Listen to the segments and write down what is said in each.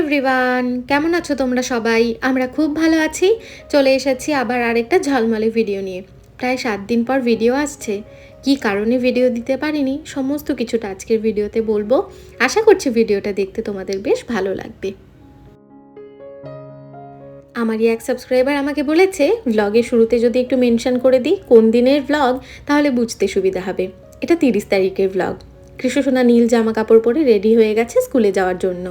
Everyone কেমন আছো তোমরা সবাই? আমরা খুব ভালো আছি। চলে এসেছি আবার আরেকটা ঝলমলে ভিডিও নিয়ে। প্রায় সাত দিন পর ভিডিও আসছে। কি কারণে ভিডিও দিতে পারিনি? সমস্ত কিছুটা আজকের ভিডিওতে বলব। আশা করছি ভিডিওটা দেখতে তোমাদের বেশ ভালো লাগবে। আমারই এক সাবস্ক্রাইবার আমাকে বলেছে ব্লগের শুরুতে যদি একটু মেনশন করে দিই, কোন দিনের ব্লগ তাহলে বুঝতে সুবিধা হবে। এটা তিরিশ তারিখের ব্লগ কৃষ্ণসোনা নীল জামা কাপড় পরে রেডি হয়ে গেছে স্কুলে যাওয়ার জন্য।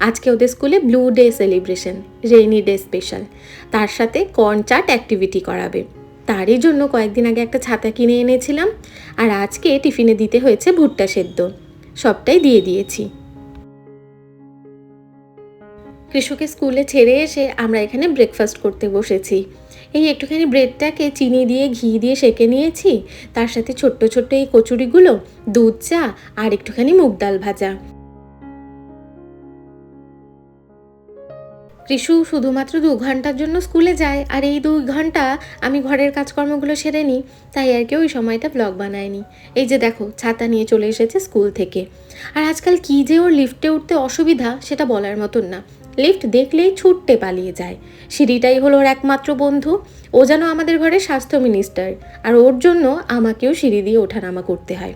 আজকে ওদের স্কুলে blue day celebration, rainy day special. তার সাথে কর্ন চাট অ্যাক্টিভিটি করাবে। তারই জন্য কয়েকদিন আগে একটা ছাতা কিনে এনেছিলাম, আর আজকে টিফিনে দিতে হয়েছে ভুট্টা সেদ্ধ। সবটাই দিয়ে দিয়েছি। কৃষকে স্কুলে ছেড়ে এসে আমরা এখানে ব্রেকফাস্ট করতে বসেছি। এই একটুখানি ব্রেডটাকে চিনি দিয়ে, ঘি দিয়ে সেকে নিয়েছি। তার সাথে ছোট্ট ছোট্ট এই কচুরিগুলো, দুধ চা আর একটুখানি মুগ ডাল ভাজা। রিশু শুধুমাত্র দু ঘণ্টার জন্য স্কুলে যায়, আর এই দুই ঘণ্টা আমি ঘরের কাজকর্মগুলো সেরে নিই, তাই আর কি ওই সময়টা ব্লগ বানায়নি। এই যে দেখো, ছাতা নিয়ে চলে এসেছে স্কুল থেকে। আর আজকাল কী যে ওর লিফটে উঠতে অসুবিধা সেটা বলার মতন না। লিফট দেখলেই ছুটতে পালিয়ে যায়। সিঁড়িটাই হলো ওর একমাত্র বন্ধু, ও যেন আমাদের ঘরে স্বাস্থ্য মিনিস্টার আর ওর জন্য আমাকেও সিঁড়ি দিয়ে ওঠানামা করতে হয়।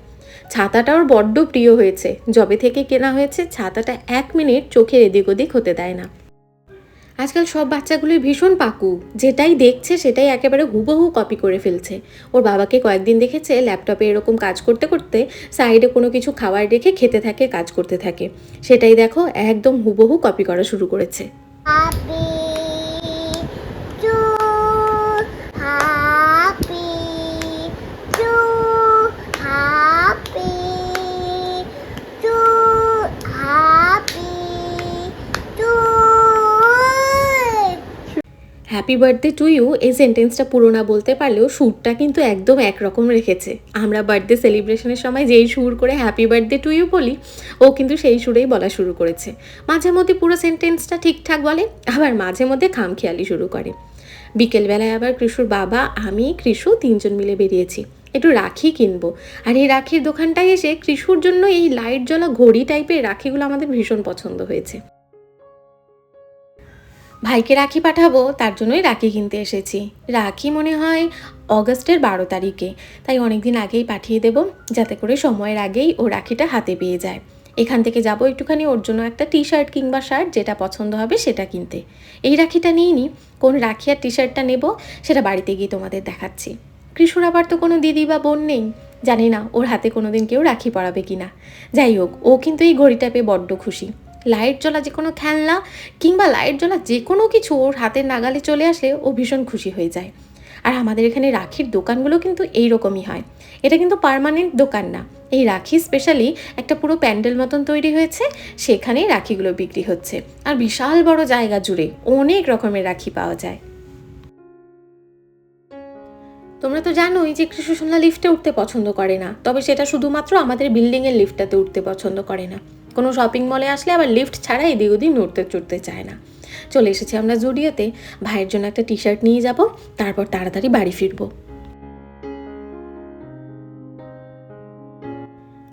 ছাতাটা ওর বড্ড প্রিয় হয়েছে। যবে থেকে কেনা হয়েছে, ছাতাটা এক মিনিট চোখের এদিক ওদিক হতে দেয় না। আজকাল সব বাচ্চাগুলোই ভীষণ পাকু। যেটাই দেখছে সেটাই একেবারে হুবহু কপি করে ফেলছে। ওর বাবাকে কয়েকদিন দেখেছে ল্যাপটপে এরকম কাজ করতে করতে সাইডে কোনো কিছু খাবার রেখে খেতে থাকে, কাজ করতে থাকে। সেটাই দেখো, একদম হুবহু কপি করা শুরু করেছে। হ্যাপি বার্থডে টু ইউ এই সেন্টেন্সটা পুরো না বলতে পারলেও সুরটা কিন্তু একদম একরকম রেখেছে। আমরা বার্থডে সেলিব্রেশনের সময় যেই সুর করে হ্যাপি বার্থডে টু ইউ বলি, ও কিন্তু সেই সুরেই বলা শুরু করেছে। মাঝে মধ্যে পুরো সেন্টেন্সটা ঠিকঠাক বলে, আবার মাঝে মধ্যে খামখেয়ালি শুরু করে। বিকেলবেলায় আবার কৃষুর বাবা, আমি, কৃষু তিনজন মিলে বেরিয়েছি। একটু রাখি কিনবো। আর এই রাখির দোকানটায় এসে কৃষুর জন্য এই লাইট জ্বলা ঘড়ি টাইপের রাখিগুলো আমাদের ভীষণ পছন্দ হয়েছে। ভাইকে রাখি পাঠাবো, তার জন্যই রাখি কিনতে এসেছি। রাখি মনে হয় অগস্টের বারো তারিখে, তাই অনেক দিন আগেই পাঠিয়ে দেব, যাতে করে সময়ের আগেই ও রাখিটা হাতে পেয়ে যায়। এখান থেকে যাব একটুখানি ওর জন্য একটা টি শার্ট কিংবা শার্ট, যেটা পছন্দ হবে সেটা কিনতে। এই রাখিটা নিয়ে নি, কোন রাখি আর টি শার্টটা নেব, সেটা বাড়িতে গিয়ে তোমাদের দেখাচ্ছি। কৃষ্ণর আবার তো কোনো দিদি বা বোন নেই। জানি না, ওর হাতে কোনো দিন কেউ রাখি পরাবে কি না যাই হোক, ও কিন্তু এই ঘড়িটা পেয়ে বড্ড খুশি। লাইট জ্বলা যে কোনো খেলনা কিংবা লাইট জ্বলা যে কোনো কিছু ওর হাতের নাগালে চলে আসলে ও ভীষণ খুশি হয়ে যায়। আর আমাদের এখানে রাখির দোকানগুলো কিন্তু এই রকমই হয়। এটা কিন্তু পার্মানেন্ট দোকান না। এই রাখি স্পেশালি একটা পুরো প্যান্ডেল মতন তৈরি হয়েছে, সেখানেই রাখিগুলো বিক্রি হচ্ছে। আর বিশাল বড় জায়গা জুড়ে অনেক রকমের রাখি পাওয়া যায়। তোমরা তো জানোই যে কৃষ্ণসোনা লিফটে উঠতে পছন্দ করে না। তবে সেটা শুধুমাত্র আমাদের বিল্ডিংয়ের লিফটটাতে উঠতে পছন্দ করে না। কোনো শপিং মলে আসলে আবার লিফট ছাড়া এদিক ওদিক নড়তে চড়তে চায় না। চলে এসেছি আমরা জুডিওতে। ভাইয়ের জন্য একটা টি শার্ট নিয়ে যাব, তারপর তাড়াতাড়ি বাড়ি ফিরবো।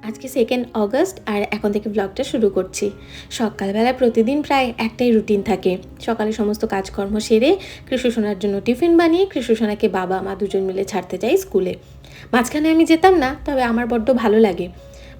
আজকে সেকেন্ড অগস্ট আর এখন থেকে ব্লগটা শুরু করছি। সকালবেলা প্রতিদিন প্রায় একটাই রুটিন থাকে। সকালে সমস্ত কাজকর্ম সেরে কৃষ্ণসোনার জন্য টিফিন বানিয়ে কৃষ্ণসোনাকে বাবা মা দুজন মিলে ছাড়তে যাই স্কুলে। মাঝখানে আমি যেতাম না, তবে আমার বড্ড ভালো লাগে।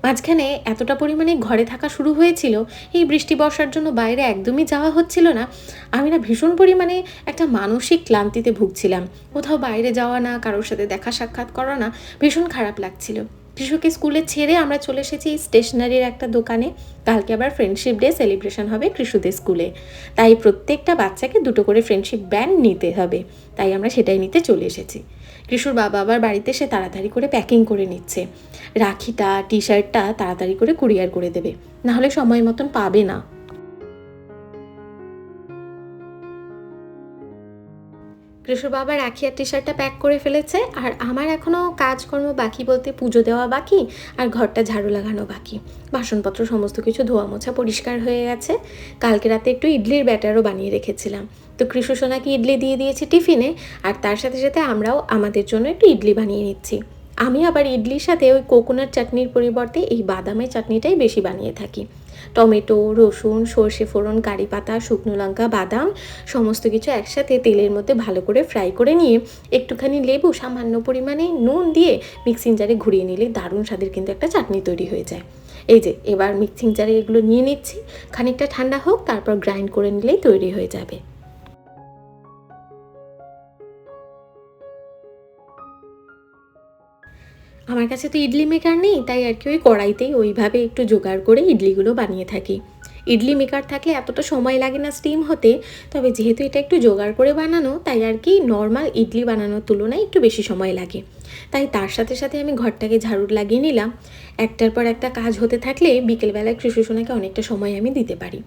মাঝখানে এতটা পরিমাণে ঘরে থাকা শুরু হয়েছিল, এই বৃষ্টি বর্ষার জন্য বাইরে একদমই যাওয়া হচ্ছিল না। আমি না ভীষণ পরিমাণে একটা মানসিক ক্লান্তিতে ভুগছিলাম। কোথাও বাইরে যাওয়া না, কারোর সাথে দেখা সাক্ষাৎ করা না, ভীষণ খারাপ লাগছিল। কৃষককে স্কুলে ছেড়ে আমরা চলে এসেছি স্টেশনারির একটা দোকানে। কালকে আবার ফ্রেন্ডশিপ ডে সেলিব্রেশন হবে কৃষুদের স্কুলে। তাই প্রত্যেকটা বাচ্চাকে দুটো করে ফ্রেন্ডশিপ ব্যান্ড নিতে হবে। তাই আমরা সেটাই নিতে চলে এসেছি। কৃষুর বাবা আবার বাড়িতে সে তাড়াতাড়ি করে প্যাকিং করে নিচ্ছে। রাখিটা টি শার্টটা তাড়াতাড়ি করে কুরিয়ার করে দেবে। নাহলে সময় মতন পাবে না। কৃষুর বাবা রাখি আর টি শার্টটা প্যাক করে ফেলেছে, আর আমার এখনও কাজকর্ম বাকি বলতে পুজো দেওয়া বাকি, আর ঘরটা ঝাড়ু লাগানো বাকি। বাসনপত্র, সমস্ত কিছু ধোয়া মোছা পরিষ্কার হয়ে গেছে। কালকে রাতে একটু ইডলির ব্যাটারও বানিয়ে রেখেছিলাম। তো কৃষু সোনাকে ইডলি দিয়ে দিয়েছি টিফিনে? আর তার সাথে সাথে আমরাও আমাদের জন্য একটু ইডলি বানিয়ে নিচ্ছি। আমি আবার ইডলির সাথে ওই কোকোনাট চাটনির পরিবর্তে এই বাদামের চাটনিটাই বেশি বানিয়ে থাকি। টমেটো, রসুন, সর্ষে ফোড়ন, কারি পাতা, শুকনো লঙ্কা, বাদাম, সমস্ত কিছু একসাথে তেলের মধ্যে ভালো করে ফ্রাই করে নিয়ে একটুখানি লেবু, সামান্য পরিমাণে নুন দিয়ে মিক্সিং জারে ঘুরিয়ে নিলে দারুণ স্বাদের কিন্তু একটা চাটনি তৈরি হয়ে যায়। এই যে, এবার মিক্সিং জারে এগুলো নিয়ে নিচ্ছি। খানিকটা ঠান্ডা হোক, তারপর গ্রাইন্ড করে নিলেই তৈরি হয়ে যাবে। আমার কাছে তো ইডলি মেকার নেই, তাই আর কি ওই কড়াইতেই ওইভাবে একটু জোগাড় করে ইডলিগুলো বানিয়ে থাকি। ইডলি মেকার থাকলে এতটা সময় লাগে না স্টিম হতে, তবে যেহেতু এটা একটু জোগাড় করে বানানো, তাই আর কি নর্মাল ইডলি বানানোর তুলনায় একটু বেশি সময় লাগে। তাই তার সাথে সাথে আমি ঘরটাকে ঝাড়ু লাগিয়ে নিলাম। একটার পর একটা কাজ হতে থাকলে বিকেলবেলায় কৃষিসোনাকে অনেকটা সময় আমি দিতে পারি।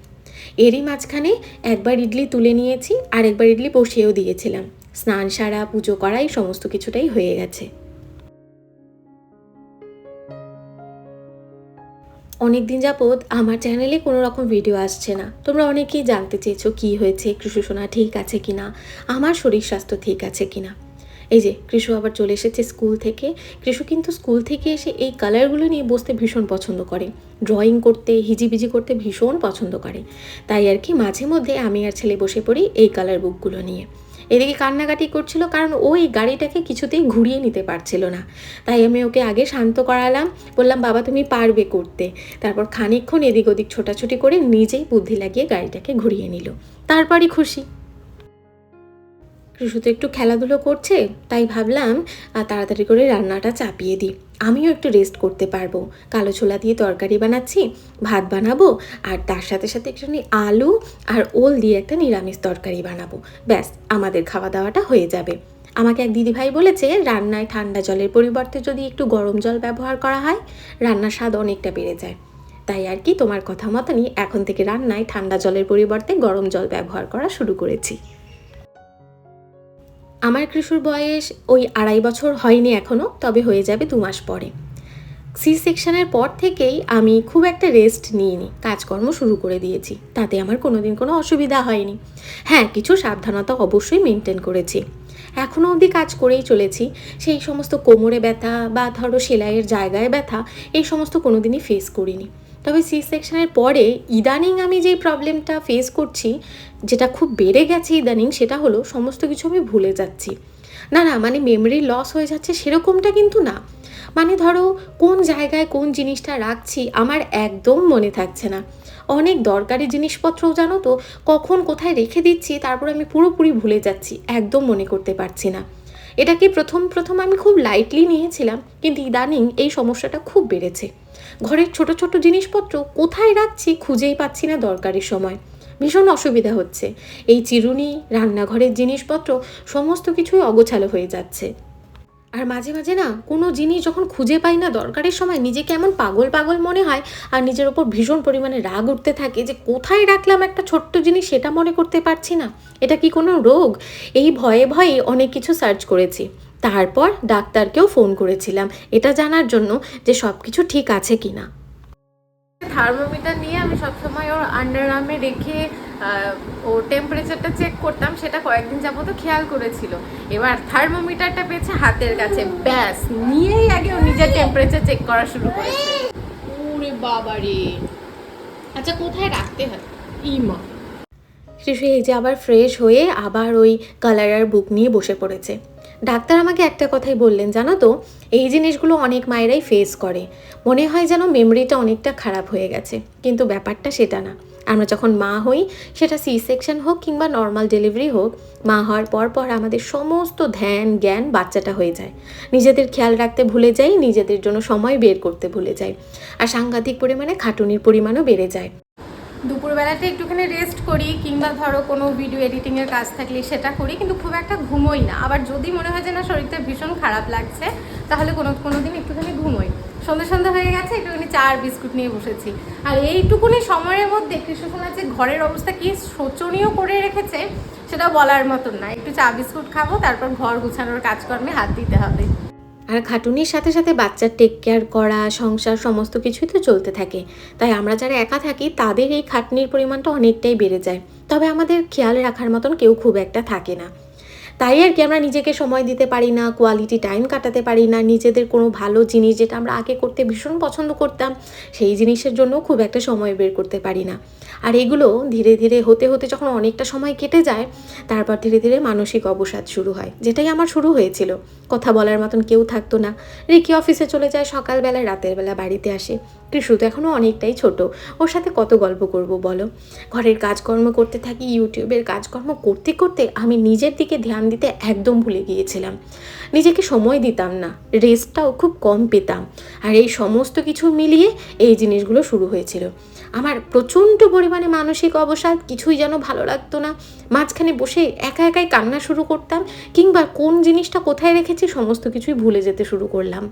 এরই মাঝখানে একবার ইডলি তুলে নিয়েছি আর একবার ইডলি বসিয়েও দিয়েছিলাম। স্নান সারা, পুজো করা এই সমস্ত কিছুটাই হয়ে গেছে। অনেক দিন যাবৎ আমার চ্যানেলে কোনো রকম ভিডিও আসছে না। তোমরা অনেকেই জানতে চেয়েছো কি হয়েছে কৃষুসোনা ঠিক আছে কি না আমার শরীর স্বাস্থ্য ঠিক আছে কি না এই যে, কৃষু আবার চলে এসেছে স্কুল থেকে। কৃষু কিন্তু স্কুল থেকে এসে এই কালারগুলো নিয়ে বসতে ভীষণ পছন্দ করে। ড্রয়িং করতে, হিজিবিজি করতে ভীষণ পছন্দ করে। তাই আর কি, মাঝে মধ্যে আমি আর ছেলে বসে পড়ি এই কালার বুকগুলো নিয়ে। এদিকে কান্নাকাটি করছিল কারণ ও এই গাড়িটাকে কিছুতেই ঘুরিয়ে নিতে পারছিল না। তাই আমি ওকে আগে শান্ত করালাম, বললাম, বাবা, তুমি পারবে করতে। তারপর খানিকক্ষণ এদিক ওদিক ছোটাছুটি করে নিজেই বুদ্ধি লাগিয়ে গাড়িটাকে ঘুরিয়ে নিল। তারপরই খুশি। তো একটু খেলাধুলো করছে, তাই ভাবলাম তাড়াতাড়ি করে রান্নাটা চাপিয়ে দিই। আমিও একটু রেস্ট করতে পারব। কালো ছোলা দিয়ে তরকারি বানাচ্ছি, ভাত বানাবো, আর তার সাথে সাথে একটুখানি আলু আর ওল দিয়ে একটা নিরামিষ তরকারি বানাবো। ব্যাস, আমাদের খাওয়া দাওয়াটা হয়ে যাবে। আমাকে এক দিদিভাই বলেছে, রান্নায় ঠান্ডা জলের পরিবর্তে যদি একটু গরম জল ব্যবহার করা হয়, রান্নার স্বাদ অনেকটা বেড়ে যায়। তাই আর কি তোমার কথা মতনই এখন থেকে রান্নায় ঠান্ডা জলের পরিবর্তে গরম জল ব্যবহার করা শুরু করেছি। আমার কৃষুর বয়স ওই আড়াই বছর হয়নি এখনও তবে হয়ে যাবে দু মাস পরে। সি সেকশনের পর থেকেই আমি খুব একটা রেস্ট নিইনি, কাজকর্ম শুরু করে দিয়েছি, তাতে আমার কোনোদিন কোনো অসুবিধা হয়নি। হ্যাঁ কিছু সাবধানতা অবশ্যই মেনটেন করেছি। এখনও অবধি কাজ করেই চলেছি, সেই সমস্ত কোমরে ব্যথা বা ধরো সেলাইয়ের জায়গায় ব্যথা, এই সমস্ত কোনোদিনই ফেস করিনি। তবে সি সেকশনের পরে ইদানিং আমি যেই প্রবলেমটা ফেস করছি, যেটা খুব বেড়ে গেছে ইদানিং, সেটা হলো সমস্ত কিছু আমি ভুলে যাচ্ছি। না না মানে মেমরি লস হয়ে যাচ্ছে সেরকমটা কিন্তু না। মানে ধরো কোন জায়গায় কোন জিনিসটা রাখছি আমার একদম মনে থাকছে না। অনেক দরকারি জিনিসপত্রও জানো তো, কখন কোথায় রেখে দিচ্ছি, তারপর আমি পুরোপুরি ভুলে যাচ্ছি, একদম মনে করতে পারছি না। এটাকে প্রথম প্রথম আমি খুব লাইটলি নিয়েছিলাম, কিন্তু ইদানিং এই সমস্যাটা খুব বেড়েছে। ঘরের ছোট ছোট জিনিসপত্র কোথায় রাখছি খুঁজেই পাচ্ছি না দরকারি সময়। ভীষণ অসুবিধা হচ্ছে। এই চিরুনি, রান্নাঘরের জিনিসপত্র, সমস্ত কিছুই অগোছালো হয়ে যাচ্ছে। আর মাঝে মাঝে না, কোনো জিনিস যখন খুঁজে পাই না দরকারের সময়, নিজেকে এমন পাগল পাগল মনে হয় আর নিজের ওপর ভীষণ পরিমাণে রাগ উঠতে থাকে যে, কোথায় রাখলাম একটা ছোট্ট জিনিস সেটা মনে করতে পারছি না। এটা কি কোনো রোগ? এই ভয়ে ভয়ে অনেক কিছু সার্চ করেছি। তারপর ডাক্তারকেও ফোন করেছিলাম। এটা জানার জন্য যে সব কিছু ঠিক আছে কি না থার্মোমিটার নিয়ে আমি সবসময় ওর আন্ডার আর্মে রেখে ওর টেম্পারেচারটা চেক করতাম। সেটা কয়েকদিন যাবত খেয়াল করেছিল। এবার থার্মোমিটারটা পেয়েছে হাতের কাছে। ব্যাস নিয়েই আগে ও নিজের টেম্পারেচার চেক করা শুরু করেছে। ওরে বাবারে। আচ্ছা কোথায় রাখতে হয়? ইমা। শিশু এই যে আবার ফ্রেশ হয়ে আবার ওই কালারার বুক নিয়ে বসে পড়েছে। ডাক্তার আমাকে একটা কথাই বললেন, জানো তো? এই জিনিসগুলো অনেক মায়েরাই ফেস করে। মনে হয় যেন মেমোরিটা অনেকটা খারাপ হয়ে গেছে। কিন্তু ব্যাপারটা সেটা না। আমরা যখন মা হই, সেটা সি সেকশন হোক কিংবা নর্মাল ডেলিভারি হোক, মা হওয়ার পর পর আমাদের সমস্ত ধ্যান, জ্ঞান বাচ্চাটা হয়ে যায়। নিজেদের খেয়াল রাখতে ভুলে যাই, নিজেদের জন্য সময় বের করতে ভুলে যাই। আর সাংঘাতিক পরিমাণে খাটুনির পরিমাণও বেড়ে যায়। দুপুরবেলাতে একটুখানি রেস্ট করি কিংবা ধরো কোনো ভিডিও এডিটিংয়ের কাজ থাকলে সেটা করি, কিন্তু খুব একটা ঘুমোই না। আবার যদি মনে হয় যে না, শরীরটা ভীষণ খারাপ লাগছে, তাহলে কোনো কোনো দিন একটুখানি ঘুমোই। সন্ধ্যে সন্ধ্যা হয়ে গেছে, একটুখানি চা আর বিস্কুট নিয়ে বসেছি। আর এইটুকুনি সময়ের মধ্যে কৃষ্ণসোনা যে ঘরের অবস্থা কি শোচনীয় করে রেখেছে, সেটা বলার মতন না। একটু চা, বিস্কুট খাব, তারপর ঘর গুছানোর কাজকর্মে হাত দিতে হবে। আর খাটুনির সাথে সাথে বাচ্চার টেক কেয়ার করা, সংসার সমস্ত কিছুই তো চলতে থাকে। তাই আমরা যারা একা থাকি, তাদের এই খাটনির পরিমাণটা অনেকটাই বেড়ে যায়। তবে আমাদের খেয়াল রাখার মতন কেউ খুব একটা থাকে না। তাই আর কি আমরা নিজেকে সময় দিতে পারি না কোয়ালিটি টাইম কাটাতে পারি না, নিজেদের কোনো ভালো জিনিস যেটা আমরা আগে করতে ভীষণ পছন্দ করতাম, সেই জিনিসের জন্য খুব একটা সময় বের করতে পারি না। আর এগুলো ধীরে ধীরে হতে হতে যখন অনেকটা সময় কেটে যায়, তারপর ধীরে ধীরে মানসিক অবসাদ শুরু হয়, যেটাই আমার শুরু হয়েছিল। কথা বলার মতন কেউ থাকতো না। রিকি অফিসে চলে যায় সকালবেলা রাতের বেলা বাড়িতে আসে। কৃষু তো এখনও অনেকটাই ছোট। ওর সাথে কত গল্প করব বলো? ঘরের কাজকর্ম করতে থাকি ইউটিউবের কাজকর্ম করতে করতে আমি নিজের দিকে ধ্যান দিতে একদম ভুলে গিয়েছিলাম। নিজেকে সময় দিতাম না রেস্টটাও খুব কম পেতাম। আর এই সমস্ত কিছু মিলিয়ে এই জিনিসগুলো শুরু হয়েছিল। আমার প্রচণ্ড পরিমাণে মানসিক অবসাদ, কিছুই যেন ভালো লাগতো না। মাঝখানে বসে একা একাই কান্না শুরু করতাম, কিংবা কোন জিনিসটা কোথায় রেখেছি সমস্ত কিছুই ভুলে যেতে শুরু করলাম।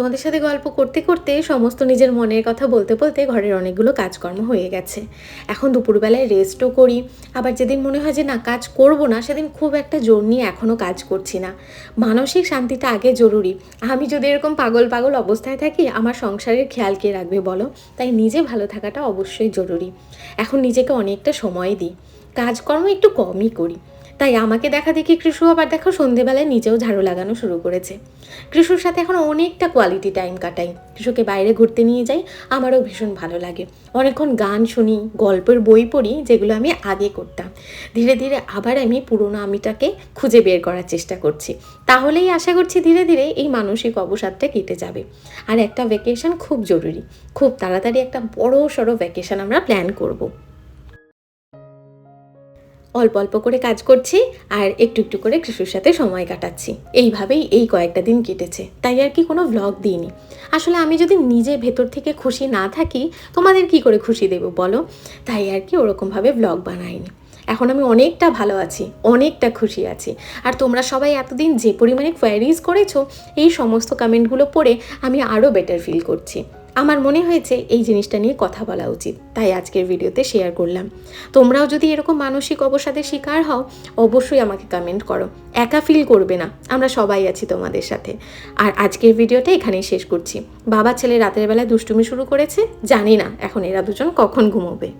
তোমাদের সাথে গল্প করতে করতে সমস্ত নিজের মনের কথা বলতে বলতে ঘরের অনেকগুলো কাজকর্ম হয়ে গেছে। এখন দুপুরবেলায় রেস্টও করি। আবার যেদিন মনে হয় যে না, কাজ করব না, সেদিন খুব একটা জোর নিয়ে এখনও কাজ করছি না। মানসিক শান্তিটা আগে জরুরি। আমি যদি এরকম পাগল পাগল অবস্থায় থাকি, আমার সংসারের খেয়াল কে রাখবে বলো? তাই নিজে ভালো থাকাটা অবশ্যই জরুরি। এখন নিজেকে অনেকটা সময় দিই। কাজকর্ম একটু কমই করি। তাই আমাকে দেখা দেখি কৃষু আবার দেখো সন্ধেবেলায় নিজেও ঝাড়ু লাগানো শুরু করেছে। কৃষুর সাথে এখন অনেকটা কোয়ালিটি টাইম কাটাই। কৃষুকে বাইরে ঘুরতে নিয়ে যাই, আমারও ভীষণ ভালো লাগে। অনেকক্ষণ গান শুনি, গল্পের বই পড়ি, যেগুলো আমি আগে করতাম। ধীরে ধীরে আবার আমি পুরোনো আমিটাকে খুঁজে বের করার চেষ্টা করছি। তাহলেই আশা করছি ধীরে ধীরে এই মানসিক অবসাদটা কেটে যাবে। আর একটা ভ্যাকেশন খুব জরুরি। খুব তাড়াতাড়ি একটা বড় সড়ো ভ্যাকেশন আমরা প্ল্যান করব। অল্প অল্প করে কাজ করছি আর একটু একটু করে কৃষির সাথে সময় কাটাচ্ছি। এইভাবেই এই কয়েকটা দিন কেটেছে। তাই আর কি কোনো ভ্লগ দিইনি। আসলে আমি যদি নিজে ভেতর থেকে খুশি না থাকি, তোমাদের কি করে খুশি দেবো বলো? তাই আর কি ওরকমভাবে ব্লগ বানাইনি। এখন আমি অনেকটা ভালো আছি, অনেকটা খুশি আছি। আর তোমরা সবাই এতদিন যে পরিমাণে কোয়ারিজ করেছ, এই সমস্ত কমেন্টগুলো পড়ে আমি আরও বেটার ফিল করছি। আমার মনে হয়েছে এই জিনিসটা নিয়ে কথা বলা উচিত, তাই আজকের ভিডিওতে শেয়ার করলাম। তোমরাও যদি এরকম মানসিক অবসাদের শিকার হও, অবশ্যই আমাকে কমেন্ট করো। একা ফিল করবে না, আমরা সবাই আছি তোমাদের সাথে। আর আজকের ভিডিওটা এখানেই শেষ করছি। বাবা ছেলে রাতের বেলায় দুষ্টুমি শুরু করেছে, জানি না এখন এরা দুজন কখন ঘুমোবে।